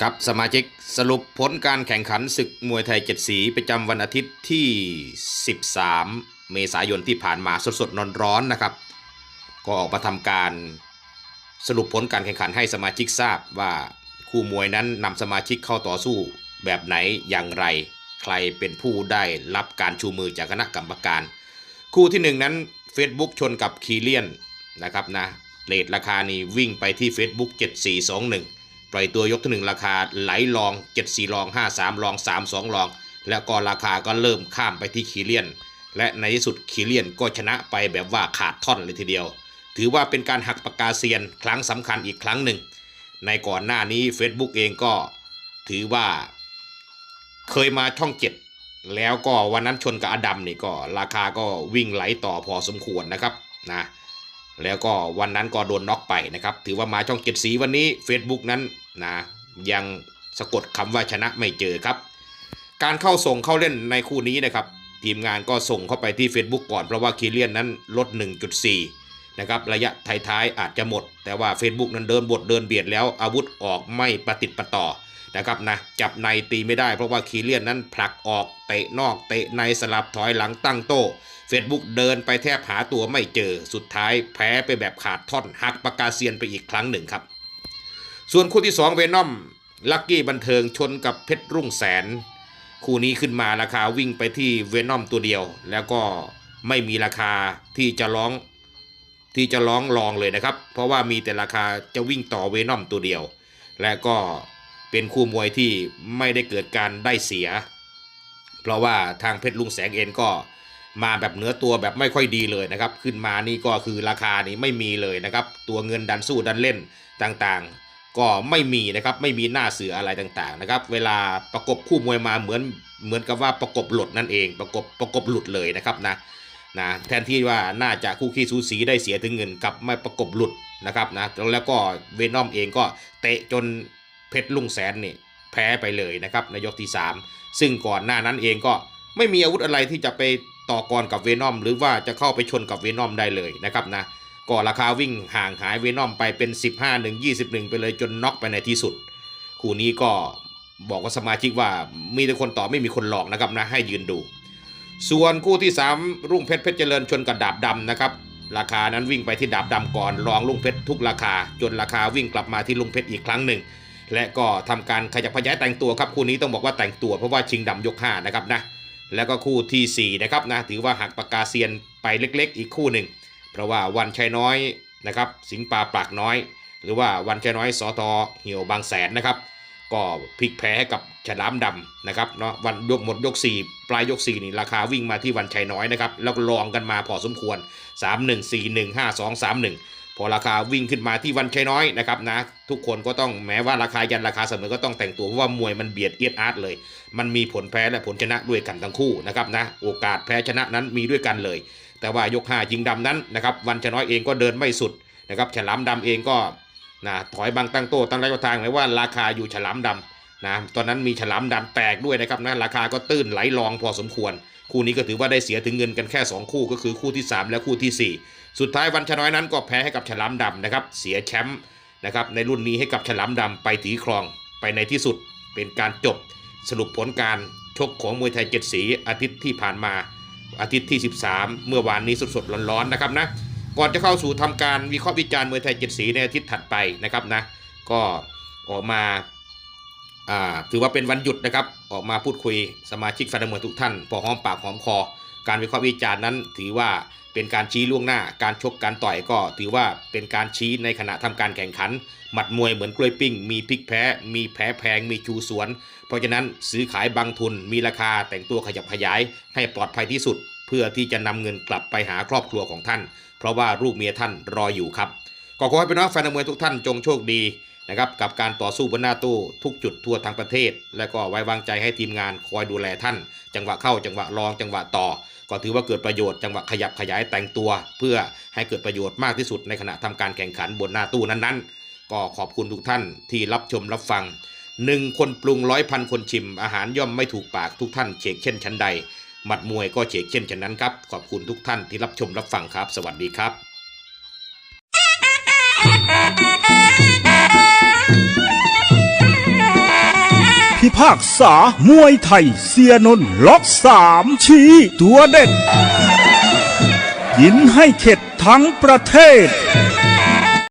ครับสมาชิกสรุปผลการแข่งขันศึกมวยไทยเจ็ดสีประจำวันอาทิตย์ที่ 13 เมษายนที่ผ่านมาสดๆนนร้อนนะครับ ก็ออกมาทำการสรุปผลการแข่งขันให้สมาชิกทราบว่าคู่มวยนั้นนำสมาชิกเข้าต่อสู้แบบไหนอย่างไร ใครเป็นผู้ได้รับการชูมือจากคณะกรรมการ คู่ที่หนึ่งนั้น Facebook ชนกับคีเลียนนะครับนะเลทราคานี้วิ่งไปที่ Facebook 7421 ปล่อยตัวยกที่หนึ่งราคาไหลลอง 74ลอง 53ลอง 32ลอง แล้วก็ราคาก็เริ่มข้ามไปที่คีเลียน และในที่สุดคีเลียนก็ชนะไปแบบว่าขาดท่อนเลยทีเดียว ถือว่าเป็นการหักปากกาเซียนครั้งสำคัญอีกครั้งหนึ่ง ในก่อนหน้านี้ Facebook เองก็ถือว่าเคยมาช่องเจ็ดแล้วก็วันนั้นชนกับอดัมนี่ก็ราคาก็วิ่งไหลต่อพอสมควรนะครับนะ แล้วก็วันนั้นก็โดนน็อกไปนะครับ ถือว่ามาช่องเจ็ดสีวันนี้ Facebook นั้นนะยังสะกดคำว่าชนะไม่เจอครับ การเข้าส่งเข้าเล่นในคู่นี้นะครับ ทีมงานก็ส่งเข้าไปที่ Facebook ก่อนเพราะว่าคีเลียนนั้นลด 1.4 นะครับ ระยะท้ายๆอาจจะหมด แต่ว่า Facebook นั้นเดินบทเดินเบียดแล้วอาวุธออกไม่ประติดประต่อนะครับนะจับในตีไม่ได้เพราะว่าคีเลียนนั้นผลักออกเตะนอกเตะในสลับถอยหลังตั้งโต้ Facebook เดินไปแทบหาตัวไม่เจอสุดท้ายแพ้ไปแบบขาดท่อนหักปากกาเซียนไปอีกครั้งหนึ่งครับ ส่วนคู่ที่2เวนอมลักกี้บันเทิงชนกับเพชรรุ่งแสน คู่นี้ขึ้นมาราคาวิ่งไปที่เวนอมตัวเดียว แล้วก็ไม่มีราคาที่จะร้องที่จะร้องรองเลยนะครับ เพราะว่ามีแต่ราคาจะวิ่งต่อเวนอมตัวเดียว และก็เป็นคู่มวยที่ไม่ได้เกิดการได้เสีย เพราะว่าทางเพชรลุงแสงเอ็นก็ มาแบบเนื้อตัวแบบไม่ค่อยดีเลยนะครับ ขึ้นมานี่ก็คือราคานี่ไม่มีเลยนะครับ ตัวเงินดันสู้ดันเล่นต่างๆ ก็ไม่มีนะครับไม่มีหน้าเสืออะไรต่างๆนะครับ เวลาประกบคู่มวยมาเหมือนเหมือนกับว่าประกบหลุดนั่นเองประกบประกบหลุดเลยนะครับนะนะแทนที่ว่าน่าจะคู่ขี้สูสีได้เสียถึงเงินกลับไม่ประกบหลุดนะครับนะแล้วก็เวนอมเองก็เตะจนเพชรลุงแสนนี่แพ้ไปเลยนะครับในยกที่ 3 ซึ่งก่อนหน้านั้นเองก็ไม่มีอาวุธอะไรที่จะไป ต่อกรกับเวนอมหรือว่าจะเข้าไปชนกับเวนอมได้เลยนะครับนะก็ราคาวิ่งห่างหายเวนอมไปเป็น 15 1 21 ไปเลยจนน็อกไปในที่สุด คู่นี้ก็บอกว่าสมาชิกว่ามีแต่คนต่อไม่มีคนหลอกนะครับนะให้ยืนดู ส่วนคู่ที่ 3 รุ่งเพชรเพชรเจริญชนกับดาบดำนะครับราคานั้นวิ่งไปที่ดาบดำก่อนรองลุงเพชรทุกราคา จนราคาวิ่งกลับมาที่ลุงเพชรอีกครั้งหนึ่งและก็ทำการขยับขยายแต่งตัวครับคู่นี้ต้องบอกว่าแต่งตัวเพราะว่าชิงดำยก5นะครับนะ แล้วก็คู่ที่ 4 นะครับนะถือว่าหักปากกาเซียนไปเล็กๆ อีกคู่หนึ่ง เพราะว่าวันชัยน้อยนะครับสิงปลาปากน้อย หรือว่าวันชัยน้อยสอทอเหี่ยวบางแสนนะครับ ก็พลิกแพ้ให้กับฉลามดำนะครับเนาะวันยกหมดยก 4 ปลายยก4นี่ราคาวิ่งมาที่วันชัยน้อยนะครับแล้วลองกันมาพอสมควร 3 1 4 1 5 2 3 1 พอราคาวิ่งขึ้นมาที่วันชัยน้อยนะครับนะทุกคนก็ต้องแม้ว่าราคายันราคาเสมอก็ต้องแต่งตัวเพราะว่ามวยมันเบียดเอียดอาร์ตเลย มันมีผลแพ้และผลชนะด้วยกันทั้งคู่นะครับนะโอกาสแพ้ชนะนั้นมีด้วยกันเลย แต่ว่ายก5ยิงดำนั้นนะครับวันชยน้อยเองก็เดินไม่สุดนะครับฉลามดำเองก็นะถอยบังตั้งโต้ตั้งไรก็ทางเลยว่าราคาอยู่ฉลามดำ นะตอนนั้นมีฉลามดำแตกด้วยนะครับนะราคาก็ตื้นไหลรองพอสมควร คู่นี้ก็ถือว่าได้เสียถึงเงินกันแค่ 2 คู่ก็คือคู่ที่ 3 และคู่ทีสี่ 4 สุดท้ายวันชน้อยนั้นก็แพ้ให้กับฉลามดำนะครับเสียแชมป์นะครับในรุ่นนี้ให้กับฉลามดำไปถือครองไปในที่สุดเป็นการจบสรุปผลการชกของมวยไทยเจ็ดสีอาทิตย์ที่ผ่านมาอาทิตย์ที่ 13 เมื่อวานนี้สดๆร้อนๆนะครับนะก่อนจะเข้าสู่ทำการวิเคราะห์วิจารณ์มวยไทยเจ็ดสีในอาทิตย์ถัดไปนะครับนะก็ออกมา ถือว่าเป็นวันหยุดนะครับ ออกมาพูดคุยสมาชิกแฟนมวยทุกท่านพอหอมปากหอมคอ การวิเคราะห์วิจารณ์นั้น ถือว่าเป็นการชี้ล่วงหน้า การชกการต่อยก็ ถือว่าเป็นการชี้ในขณะทำการแข่งขัน หมัดมวยเหมือนกล้วยปิ้ง มีพลิกแพ้ มีแพ้แพง มีชูสวน เพราะฉะนั้นซื้อขายบางทุน มีราคาแต่งตัวขยับขยาย ให้ปลอดภัยที่สุด เพื่อที่จะนำเงินกลับไปหาครอบครัวของท่าน เพราะว่าลูกเมียท่านรออยู่ครับ ก็ขอให้พี่น้องแฟนมวยทุกท่านจงโชคดี นะครับกับการต่อสู้บนหน้าตู้ทุกจุดทั่วทั้งประเทศ และก็ไว้วางใจให้ทีมงานคอยดูแลท่าน จังหวะเข้าจังหวะรองจังหวะต่อ ก็ถือว่าเกิดประโยชน์จังหวะขยับขยายแต่งตัว เพื่อให้เกิดประโยชน์มากที่สุดในขณะทำการแข่งขันบนหน้าตู้นั้นๆ ก็ขอบคุณทุกท่านที่รับชมรับฟังหนึ่งคนปรุงร้อยพันคนชิม อาหารย่อมไม่ถูกปากทุกท่านเชกเช่นชั้นใดหมัดมวยก็เชกเช่นฉะนั้นครับขอบคุณทุกท่านที่รับชมรับฟังครับ สวัสดีครับาคษามวยไทย เสียนนล็อกสามชี้ตัวเด็ดยินให้เข็ดทั้งประเทศ